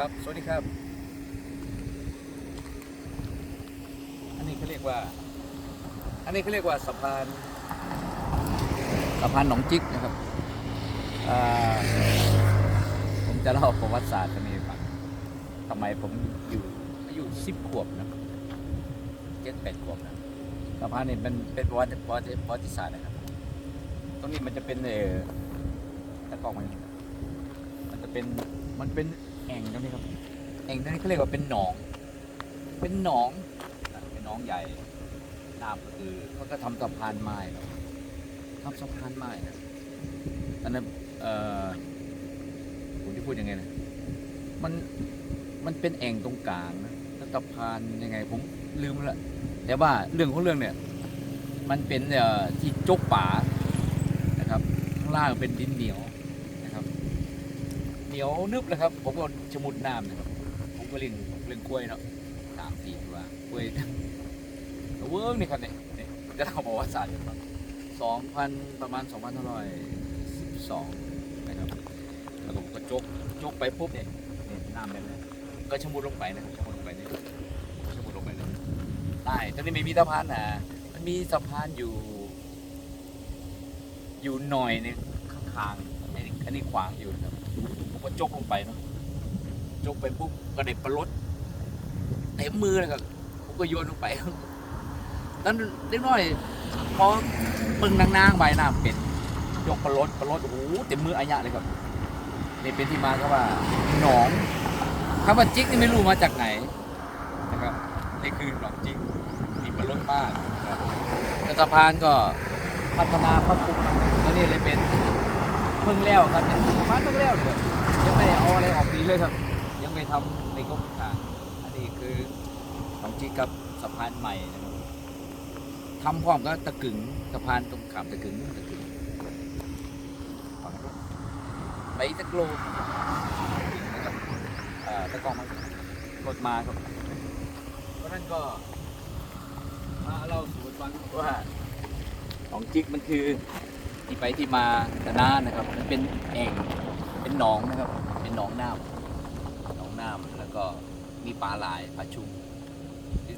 ครับ สวัสดีครับ อันนี้เขาเรียกว่า อันนี้เขาเรียกว่าสะพาน สะพานหนองจิกนะครับอ่าผมจะเล่าประวัติศาสตร์ตรงนี้ให้ฟังทำไมผมอยู่อายุสิบขวบนะเจ็ดแปดขวบนะสะพานนี้มันเป็นประวัติประวัติประวัติศาสตร์นะครับ ตรงนี้มันจะเป็นเออตะกองมันมันจะเป็นมันเป็น แอ่งตรงนี้ครับ แอ่งตรงนี้เขาเรียกว่าเป็นหนอง เป็นหนอง เป็นหนองใหญ่น้ำก็คือเขาก็ทำสะพานไม้ทำสะพานไม้นะอันนั้นเอ่อผมจะพูดยังไงนะมันมันเป็นแอ่งตรงกลางนะแล้วสะพานยังไงผมลืมละแต่ว่าเรื่องของเรื่องเนี่ย มันเป็นเอ่อที่จกป่านะครับ ข้างล่างเป็นดินเหนียว เหนียวนึบเลยครับ ผมก็ชมุดน้ำนะครับ ผมก็เล่นเล่นกล้วยเนาะสามสี่ตัวกล้วยเวิร์กนี่ครับเนี่ยเนี่ยจะเล่าประวัติศาสตร์อยู่ครับสองพันประมาณสองพันเท่าไหร่สิบสองนะครับแล้วผมก็จกจกไปปุ๊บเนี่ยเนี่ยน้ำแบบนี้ก็ชมุดลงไปนะครับชมุดลงไปนี่ชมุดลงไปเลยใต้ตอนนี้ไม่มีสะพานนะมันมีสะพานอยู่ อยู่หน่อยนึงข้างๆอันนี้ขวางอยู่นะครับ ผมก็จกลงไปเนาะจกไปปุ๊บก็ได้ปลาลดเต็มมือเลยครับผมก็โยนลงไปนั้นเล็กน้อยพอปึงนางๆใบหน้าเป็ดยกปลาลดปลาลดโอ้โหเต็มมืออายะเลยครับนี่เป็นที่มาก็ว่าหนองคำว่าจิกนี่ไม่รู้มาจากไหนนะครับนี่คือหนองจิกมีปลาลดมากนะครับแล้วสะพานก็พัฒนาพัฒนาแล้วนี่เลยเป็น เพิ่งแล้วครับเป็นสะพานเพิ่งแล้วเลยยังไม่ได้เอาอะไรออกดีเลยครับ ยังไม่ทำในกรมทางอันนี้คือของจีกับสะพานใหม่นะครับทำพร้อมก็ตะกึงสะพานตรงขามตะกึงตะกึงไปอีกสักลนะครับตะกองมารถมาครับเพราะนั้นก็มาเล่าสู่กันฟังว่าของจิกมันคือ ที่ไปที่มาต่นานนะครับมันเป็นแอ่งเป็นหนองนะครับ เป็นหนองน้ำหนองน้ำแล้วก็มีปลาหลายปลาชุม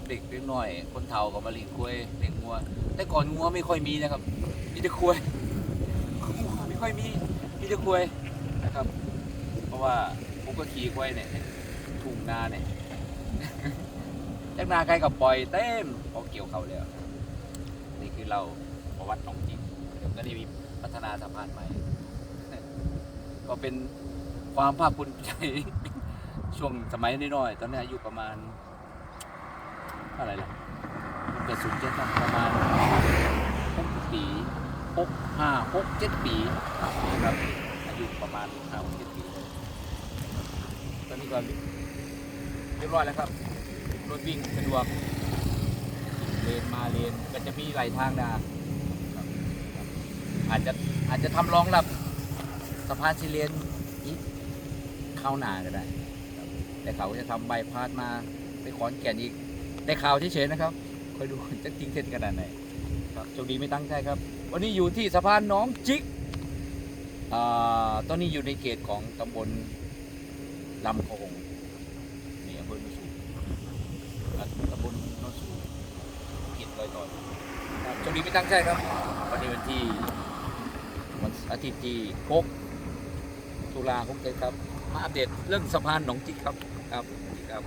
เด็กๆเล็กน้อย คนเฒ่าก็มาเลี้ยงกล้วยเลี้ยงงัวแต่ก่อนงัวไม่ค่อยมีนะครับ มีแต่ควายงัวไม่ค่อยมีมีแต่ควายนะครับ เพราะว่าผมก็ขี่ควายเนี่ยทุ่งนาเนี่ยจากนาใครกับปล่อยเต็มพอเกี่ยวเขาแล้วนี่คือเราประวัติหนองจริง เดี๋ยวก็ได้มีพัฒนาสะพานใหม่ ก็เป็นความภาคภูมิใจ ช่วงสมัยน้อยๆตอนนี้อายุประมาณเท่าไรล่ะเกิดศูนย์เจ็ดประมาณหกปีหกห้าหกเจ็ดปีนะครับอายุประมาณห้าหกเจ็ดปี ตอนนี้ก็เรียบร้อยแล้วครับรถวิ่งสะดวกเลนมาเลนก็จะมีหลายทางนะ อาจจะอาจจะทำรองรับสะพานซีเลนอีกเข้าวหนาก็ได้ครับแต่เขาจะทำใบพาดมาไปขอนแก่นอีกได้ข่าวเฉยๆนะครับคอยดูจะจริงเท็จขนาดไหนครับโชคดีไม่ตั้งใจครับ วันนี้อยู่ที่สะพานน้องจิกอ่าตอนนี้อยู่ในเขตของตำบลลำโขงนี่อำเภอโนนสูงอะตำบลโนนสูงเขตรอยต่อครับโชคดีไม่ตั้งใจครับ วันนี้วันที่ อาทิตย์ที่6ตุลาคมครับ มาอัปเดตเรื่องสะพานหนองจิกครับครับครับ